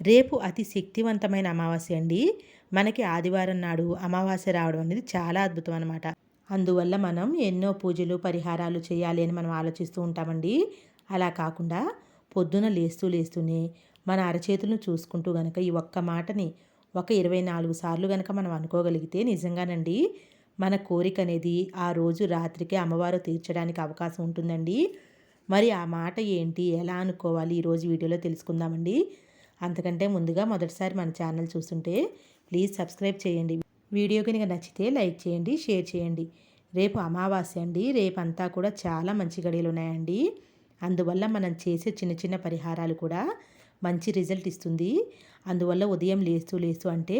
రేపు అతి శక్తివంతమైన అమావాస్య అండి. మనకి ఆదివారం నాడు అమావాస్య రావడం అనేది చాలా అద్భుతం అనమాట అందువల్ల మనం ఎన్నో పూజలు పరిహారాలు చేయాలి అని మనం ఆలోచిస్తూ ఉంటామండి. అలా కాకుండా పొద్దున లేస్తూ లేస్తూనే మన అరచేతులను చూసుకుంటూ గనక ఈ ఒక్క మాటని ఒక ఇరవై నాలుగు సార్లు గనక మనం అనుకోగలిగితే నిజంగానండి మన కోరిక అనేది ఆ రోజు రాత్రికే అమ్మవారు తీర్చడానికి అవకాశం ఉంటుందండి. మరి ఆ మాట ఏంటి ఎలా అనుకోవాలి ఈరోజు వీడియోలో తెలుసుకుందామండి. అంతకంటే ముందుగా మొదటిసారి మన ఛానల్ చూస్తుంటే ప్లీజ్ సబ్స్క్రైబ్ చేయండి. వీడియో కనుక నచ్చితే లైక్ చేయండి షేర్ చేయండి. రేపు అమావాస్య అండి. రేపంతా కూడా చాలా మంచి గడియలు ఉన్నాయండి. అందువల్ల మనం చేసే చిన్న చిన్న పరిహారాలు కూడా మంచి రిజల్ట్ ఇస్తుంది. అందువల్ల ఉదయం లేస్తూ లేస్తూ అంటే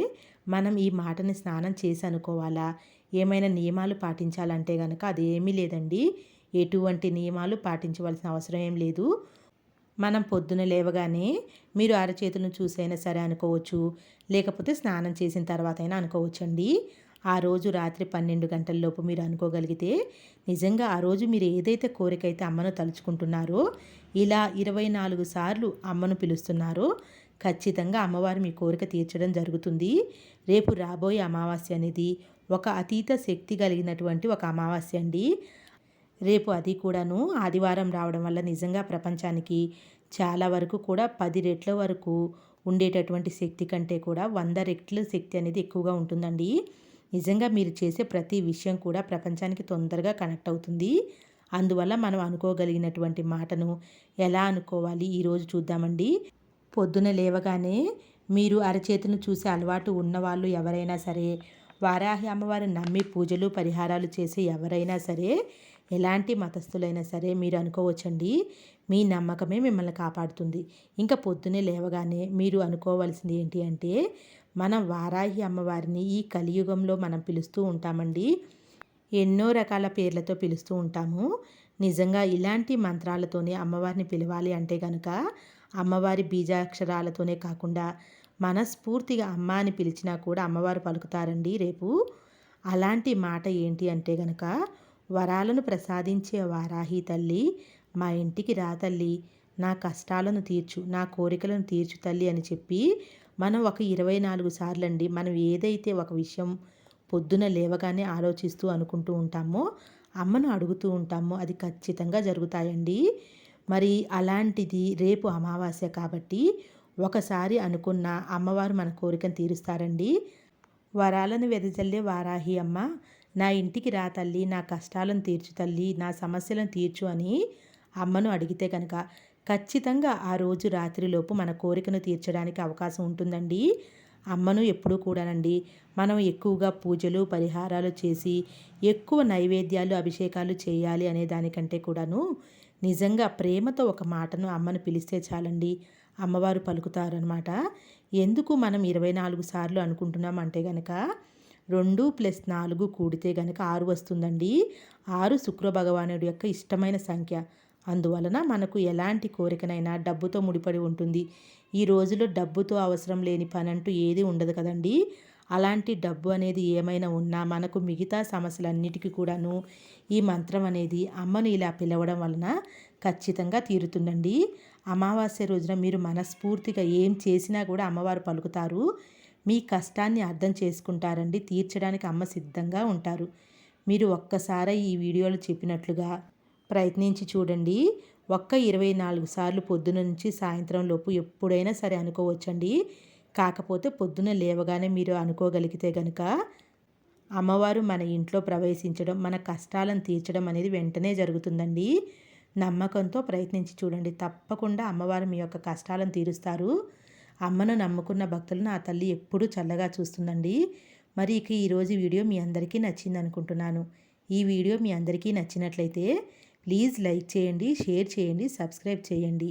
మనం ఈ మాటని స్నానం చేసి అనుకోవాలా? ఏమైనా నియమాలు పాటించాలంటే కనుక అదేమీ లేదండి. ఎటువంటి నియమాలు పాటించవలసిన అవసరం ఏం లేదు. మనం పొద్దున లేవగానే మీరు అరచేతులను చూసైనా సరే అనుకోవచ్చు. లేకపోతే స్నానం చేసిన తర్వాత అయినా అనుకోవచ్చండి. ఆ రోజు రాత్రి పన్నెండు గంటలలోపు మీరు అనుకోగలిగితే నిజంగా ఆ రోజు మీరు ఏదైతే కోరికైతే అమ్మను తలుచుకుంటున్నారో ఇలా ఇరవై నాలుగు సార్లు అమ్మను పిలుస్తున్నారో ఖచ్చితంగా అమ్మవారు మీ కోరిక తీర్చడం జరుగుతుంది. రేపు రాబోయే అమావాస్య అనేది ఒక అతీత శక్తి కలిగినటువంటి ఒక అమావాస్య అండి. రేపు అది కూడాను ఆదివారం రావడం వల్ల నిజంగా ప్రపంచానికి చాలా వరకు కూడా పది రెట్ల వరకు ఉండేటటువంటి శక్తి కంటే కూడా వంద రెట్ల శక్తి అనేది ఎక్కువగా ఉంటుందండి. నిజంగా మీరు చేసే ప్రతి విషయం కూడా ప్రపంచానికి తొందరగా కనెక్ట్ అవుతుంది. అందువల్ల మనం అనుకోగలిగినటువంటి మాటను ఎలా అనుకోవాలి ఈరోజు చూద్దామండి. పొద్దున లేవగానే మీరు అరచేతిను చూసే అలవాటు ఉన్నవాళ్ళు ఎవరైనా సరే వారాహి అమ్మవారిని నమ్మి పూజలు పరిహారాలు చేసే ఎవరైనా సరే ఎలాంటి మతస్థులైనా సరే మీరు అనుకోవచ్చండి. మీ నమ్మకమే మిమ్మల్ని కాపాడుతుంది. ఇంకా పొద్దునే లేవగానే మీరు అనుకోవాల్సింది ఏంటి అంటే మనం వారాహి అమ్మవారిని ఈ కలియుగంలో మనం పిలుస్తూ ఉంటామండి. ఎన్నో రకాల పేర్లతో పిలుస్తూ ఉంటాము. నిజంగా ఇలాంటి మంత్రాలతోనే అమ్మవారిని పిలవాలి అంటే కనుక అమ్మవారి బీజాక్షరాలతోనే కాకుండా మనస్ఫూర్తిగా అమ్మ అని పిలిచినా కూడా అమ్మవారు పలుకుతారండి రేపు. అలాంటి మాట ఏంటి అంటే గనక వరాలను ప్రసాదించే వారాహి తల్లి మా ఇంటికి రా తల్లి. నా కష్టాలను తీర్చు నా కోరికలను తీర్చు తల్లి అని చెప్పి మనం ఒక ఇరవై నాలుగు సార్లండి మనం ఏదైతే ఒక విషయం పొద్దున లేవగానే ఆలోచిస్తూ అనుకుంటూ ఉంటామో అమ్మను అడుగుతూ ఉంటామో అది ఖచ్చితంగా జరుగుతాయండి. మరి అలాంటిది రేపు అమావాస్య కాబట్టి ఒకసారి అనుకున్న అమ్మవారు మన కోరికను తీరుస్తారండి. వరాలను వెదజల్లే వారాహి అమ్మ నా ఇంటికి రా తల్లి నా కష్టాలను తీర్చు తల్లి నా సమస్యలను తీర్చు అని అమ్మను అడిగితే కనుక ఖచ్చితంగా ఆ రోజు రాత్రిలోపు మన కోరికను తీర్చడానికి అవకాశం ఉంటుందండి. అమ్మను ఎప్పుడూ కూడానండి. మనం ఎక్కువగా పూజలు పరిహారాలు చేసి ఎక్కువ నైవేద్యాలు అభిషేకాలు చేయాలి అనే దానికంటే కూడాను నిజంగా ప్రేమతో ఒక మాటను అమ్మను పిలిస్తే చాలండి. అమ్మవారు పలుకుతారనమాట ఎందుకు మనం ఇరవై నాలుగు సార్లు అనుకుంటున్నాం అంటే గనక రెండు ప్లస్ నాలుగు కూడితే గనక ఆరు వస్తుందండి. ఆరు శుక్ర భగవానుడి యొక్క ఇష్టమైన సంఖ్య. అందువలన మనకు ఎలాంటి కోరికనైనా డబ్బుతో ముడిపడి ఉంటుంది. ఈ రోజులో డబ్బుతో అవసరం లేని పని అంటూ ఏది ఉండదు కదండి. అలాంటి డబ్బు అనేది ఏమైనా ఉన్నా మనకు మిగతా సమస్యలన్నిటికీ కూడాను ఈ మంత్రం అనేది అమ్మను ఇలా పిలవడం వలన ఖచ్చితంగా తీరుతుందండి. అమావాస్య రోజున మీరు మనస్ఫూర్తిగా ఏం చేసినా కూడా అమ్మవారు పలుకుతారు. మీ కష్టాన్ని అర్థం చేసుకుంటారండి. తీర్చడానికి అమ్మ సిద్ధంగా ఉంటారు. మీరు ఒక్కసారి ఈ వీడియోలో చెప్పినట్లుగా ప్రయత్నించి చూడండి. ఒక్క ఇరవై నాలుగు సార్లు పొద్దున నుంచి సాయంత్రం లోపు ఎప్పుడైనా సరే అనుకోవచ్చండి. కాకపోతే పొద్దున లేవగానే మీరు అనుకోగలిగితే కనుక అమ్మవారు మన ఇంట్లో ప్రవేశించడం మన కష్టాలను తీర్చడం అనేది వెంటనే జరుగుతుందండి. నమ్మకంతో ప్రయత్నించి చూడండి. తప్పకుండా అమ్మవారు మీ యొక్క కష్టాలను తీరుస్తారు. అమ్మను నమ్ముకున్న భక్తులను ఆ తల్లి ఎప్పుడూ చల్లగా చూస్తుందండి. మరి ఇక ఈరోజు వీడియో మీ అందరికీ నచ్చింది అనుకుంటున్నాను. ఈ వీడియో మీ అందరికీ నచ్చినట్లయితే ప్లీజ్ లైక్ చేయండి షేర్ చేయండి సబ్స్క్రైబ్ చేయండి.